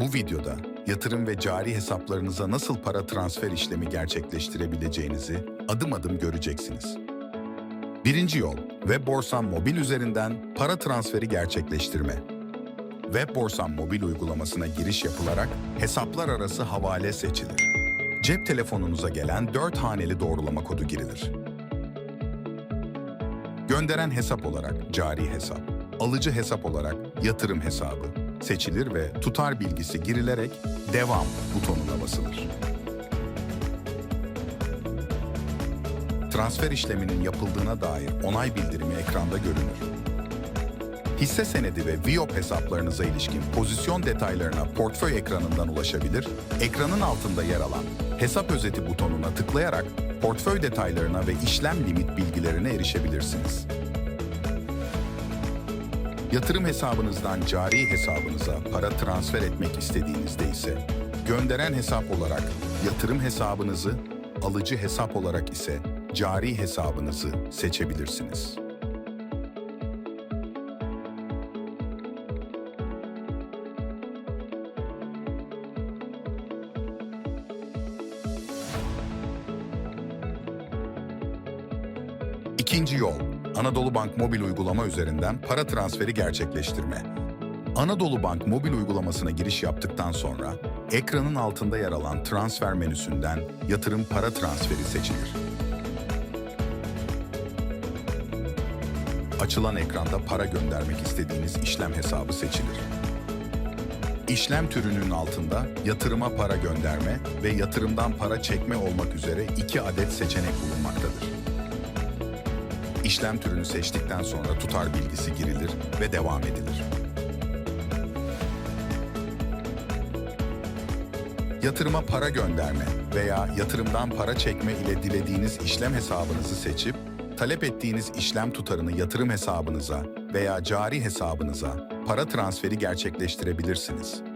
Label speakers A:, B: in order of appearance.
A: Bu videoda yatırım ve cari hesaplarınıza nasıl para transfer işlemi gerçekleştirebileceğinizi adım adım göreceksiniz. Birinci yol, Web Borsam Mobil üzerinden para transferi gerçekleştirme. Web Borsam Mobil uygulamasına giriş yapılarak hesaplar arası havale seçilir. Cep telefonunuza gelen 4 haneli doğrulama kodu girilir. Gönderen hesap olarak cari hesap, alıcı hesap olarak yatırım hesabı seçilir ve tutar bilgisi girilerek devam butonuna basılır. Transfer işleminin yapıldığına dair onay bildirimi ekranda görünür. Hisse senedi ve VIOP hesaplarınıza ilişkin pozisyon detaylarına portföy ekranından ulaşabilir, ekranın altında yer alan hesap özeti butonuna tıklayarak portföy detaylarına ve işlem limit bilgilerine erişebilirsiniz. Yatırım hesabınızdan cari hesabınıza para transfer etmek istediğinizde ise gönderen hesap olarak yatırım hesabınızı, alıcı hesap olarak ise cari hesabınızı seçebilirsiniz. İkinci yol, Anadolu Bank mobil uygulama üzerinden para transferi gerçekleştirme. Anadolu Bank mobil uygulamasına giriş yaptıktan sonra ekranın altında yer alan transfer menüsünden yatırım para transferi seçilir. Açılan ekranda para göndermek istediğiniz işlem hesabı seçilir. İşlem türünün altında yatırıma para gönderme ve yatırımdan para çekme olmak üzere iki adet seçenek bulunmaktadır. İşlem türünü seçtikten sonra tutar bilgisi girilir ve devam edilir. Yatırıma para gönderme veya yatırımdan para çekme ile dilediğiniz işlem hesabınızı seçip, talep ettiğiniz işlem tutarını yatırım hesabınıza veya cari hesabınıza para transferi gerçekleştirebilirsiniz.